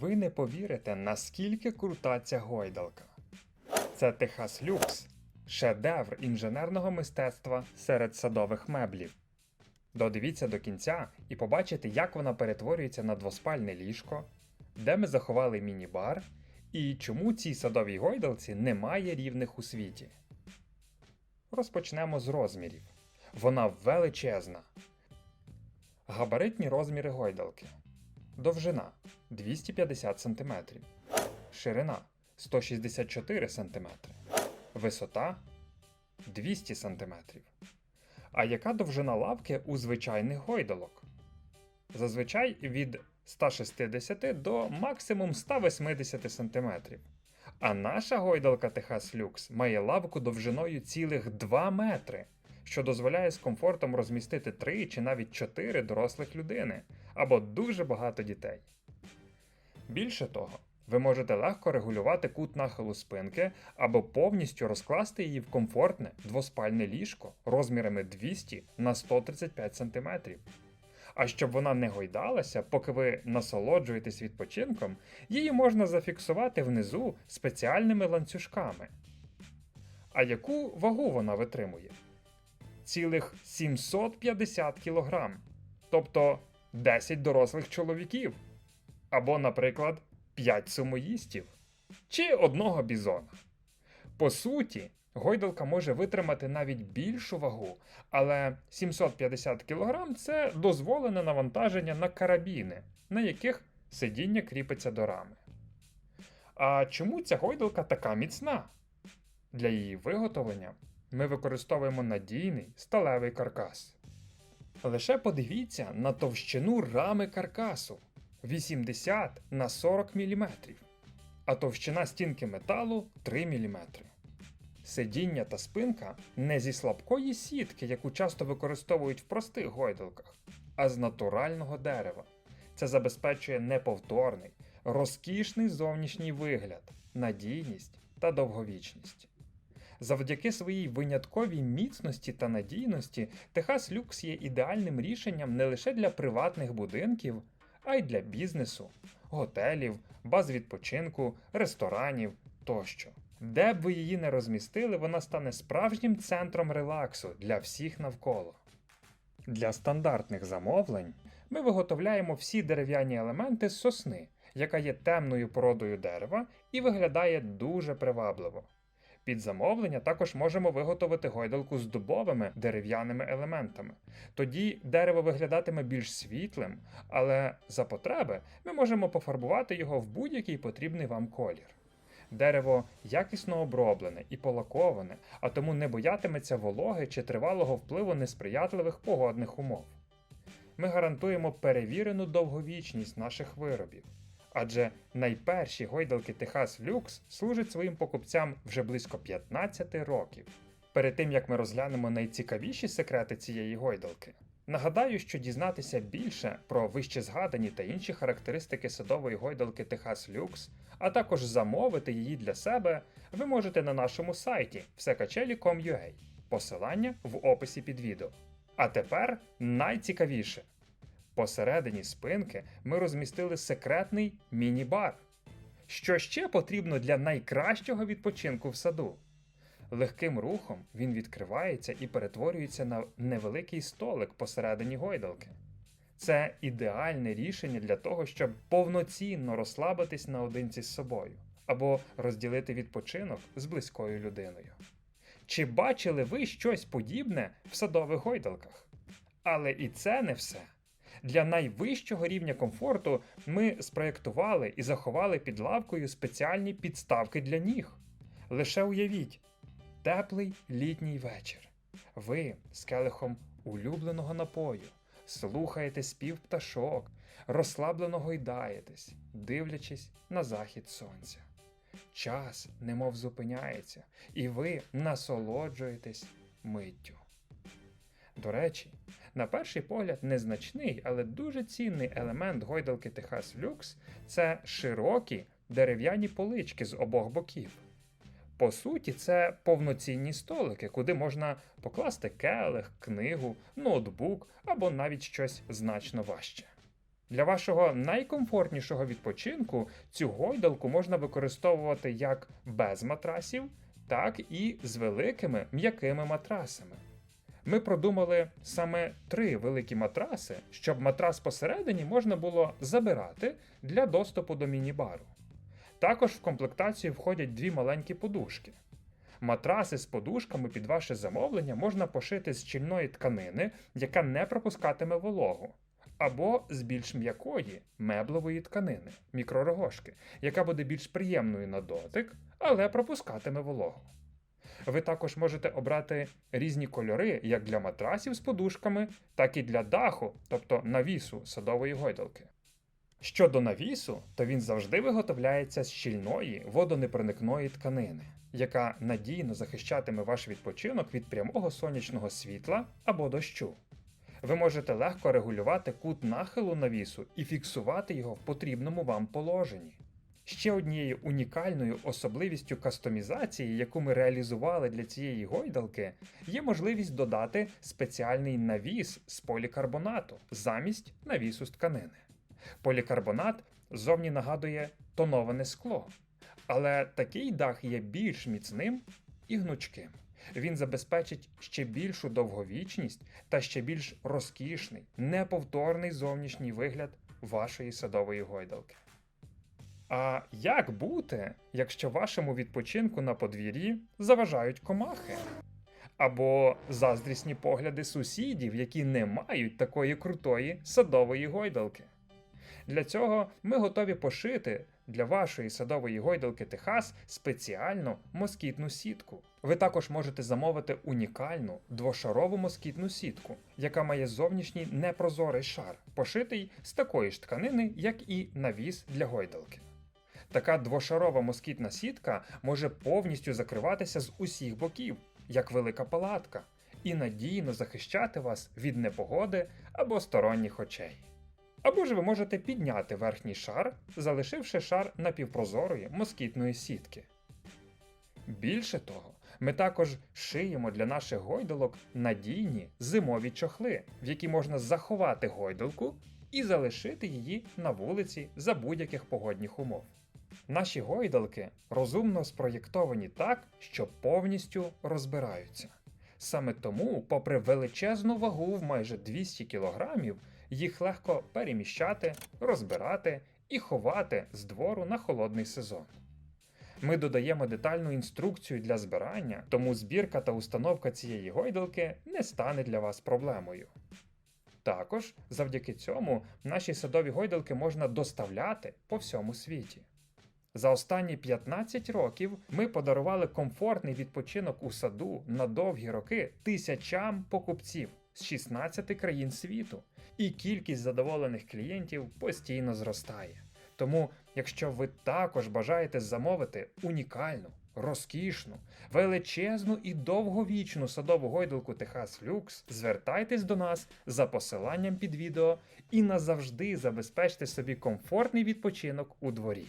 Ви не повірите, наскільки крута ця гойдалка. Це Техас Люкс, шедевр інженерного мистецтва серед садових меблів. Додивіться до кінця і побачите, як вона перетворюється на двоспальне ліжко, де ми заховали міні-бар і чому цій садовій гойдалці немає рівних у світі. Розпочнемо з розмірів. Вона величезна. Габаритні розміри гойдалки. Довжина 250 см. Ширина 164 см. Висота 200 см. А яка довжина лавки у звичайних гойдалок? Зазвичай від 160 до максимум 180 см. А наша гойдалка Техас Люкс має лавку довжиною цілих 2 метри, що дозволяє з комфортом розмістити 3 чи навіть 4 дорослих людини або дуже багато дітей. Більше того, ви можете легко регулювати кут нахилу спинки або повністю розкласти її в комфортне двоспальне ліжко розмірами 200 на 135 см. А щоб вона не гойдалася, поки ви насолоджуєтесь відпочинком, її можна зафіксувати внизу спеціальними ланцюжками. А яку вагу вона витримує? Цілих 750 кг, тобто 10 дорослих чоловіків. Або, наприклад, 5 сумоїстів чи одного бізона. По суті, гойдалка може витримати навіть більшу вагу, але 750 кг це дозволене навантаження на карабіни, на яких сидіння кріпиться до рами. А чому ця гойдалка така міцна? Для її виготовлення ми використовуємо надійний сталевий каркас. Лише подивіться на товщину рами каркасу 80 на 40 мм, а товщина стінки металу 3 мм. Сидіння та спинка не зі слабкої сітки, яку часто використовують в простих гойдалках, а з натурального дерева. Це забезпечує неповторний, розкішний зовнішній вигляд, надійність та довговічність. Завдяки своїй винятковій міцності та надійності Техас Люкс є ідеальним рішенням не лише для приватних будинків, а й для бізнесу, готелів, баз відпочинку, ресторанів тощо. Де б ви її не розмістили, вона стане справжнім центром релаксу для всіх навколо. Для стандартних замовлень ми виготовляємо всі дерев'яні елементи з сосни, яка є темною породою дерева і виглядає дуже привабливо. Під замовлення також можемо виготовити гойдалку з дубовими дерев'яними елементами. Тоді дерево виглядатиме більш світлим, але за потреби ми можемо пофарбувати його в будь-який потрібний вам колір. Дерево якісно оброблене і полаковане, а тому не боятиметься вологи чи тривалого впливу несприятливих погодних умов. Ми гарантуємо перевірену довговічність наших виробів. Адже найперші гойдалки Техас Люкс служать своїм покупцям вже близько 15 років. Перед тим як ми розглянемо найцікавіші секрети цієї гойдалки, нагадаю, що дізнатися більше про вище згадані та інші характеристики садової гойдалки Техас Люкс, а також замовити її для себе, ви можете на нашому сайті всекачелі.com.ua. Посилання в описі під відео. А тепер найцікавіше. Посередині спинки ми розмістили секретний міні-бар. Що ще потрібно для найкращого відпочинку в саду? Легким рухом він відкривається і перетворюється на невеликий столик посередині гойдалки. Це ідеальне рішення для того, щоб повноцінно розслабитись наодинці з собою або розділити відпочинок з близькою людиною. Чи бачили ви щось подібне в садових гойдалках? Але і це не все. Для найвищого рівня комфорту ми спроєктували і заховали під лавкою спеціальні підставки для ніг. Лише уявіть, теплий літній вечір. Ви з келихом улюбленого напою, слухаєте спів пташок, розслаблено гойдаєтесь, дивлячись на захід сонця. Час немов зупиняється, і ви насолоджуєтесь миттю. До речі, на перший погляд, незначний, але дуже цінний елемент гойдалки Техас Люкс це широкі дерев'яні полички з обох боків. По суті, це повноцінні столики, куди можна покласти келих, книгу, ноутбук або навіть щось значно важче. Для вашого найкомфортнішого відпочинку цю гойдалку можна використовувати як без матрасів, так і з великими м'якими матрасами. Ми продумали саме три великі матраси, щоб матрас посередині можна було забирати для доступу до міні-бару. Також в комплектацію входять дві маленькі подушки. Матраси з подушками під ваше замовлення можна пошити з щільної тканини, яка не пропускатиме вологу, або з більш м'якої меблової тканини, мікророгошки, яка буде більш приємною на дотик, але пропускатиме вологу. Ви також можете обрати різні кольори як для матрасів з подушками, так і для даху, тобто навісу садової гойдалки. Щодо навісу, то він завжди виготовляється з щільної водонепроникної тканини, яка надійно захищатиме ваш відпочинок від прямого сонячного світла або дощу. Ви можете легко регулювати кут нахилу навісу і фіксувати його в потрібному вам положенні. Ще однією унікальною особливістю кастомізації, яку ми реалізували для цієї гойдалки, є можливість додати спеціальний навіс з полікарбонату замість навісу з тканини. Полікарбонат зовні нагадує тоноване скло, але такий дах є більш міцним і гнучким. Він забезпечить ще більшу довговічність та ще більш розкішний, неповторний зовнішній вигляд вашої садової гойдалки. А як бути, якщо вашому відпочинку на подвір'ї заважають комахи? Або заздрісні погляди сусідів, які не мають такої крутої садової гойдалки? Для цього ми готові пошити для вашої садової гойдалки Техас спеціальну москітну сітку. Ви також можете замовити унікальну двошарову москітну сітку, яка має зовнішній непрозорий шар, пошитий з такої ж тканини, як і навіс для гойдалки. Така двошарова москітна сітка може повністю закриватися з усіх боків, як велика палатка, і надійно захищати вас від непогоди або сторонніх очей. Або ж ви можете підняти верхній шар, залишивши шар напівпрозорої москітної сітки. Більше того, ми також шиємо для наших гойдалок надійні зимові чохли, в які можна заховати гойдалку і залишити її на вулиці за будь-яких погодних умов. Наші гойдалки розумно спроєктовані так, що повністю розбираються. Саме тому, попри величезну вагу в майже 200 кг, їх легко переміщати, розбирати і ховати з двору на холодний сезон. Ми додаємо детальну інструкцію для збирання, тому збірка та установка цієї гойдалки не стане для вас проблемою. Також завдяки цьому наші садові гойдалки можна доставляти по всьому світі. За останні 15 років ми подарували комфортний відпочинок у саду на довгі роки тисячам покупців з 16 країн світу, і кількість задоволених клієнтів постійно зростає. Тому, якщо ви також бажаєте замовити унікальну, розкішну, величезну і довговічну садову гойдалку Техас Люкс, звертайтесь до нас за посиланням під відео і назавжди забезпечте собі комфортний відпочинок у дворі.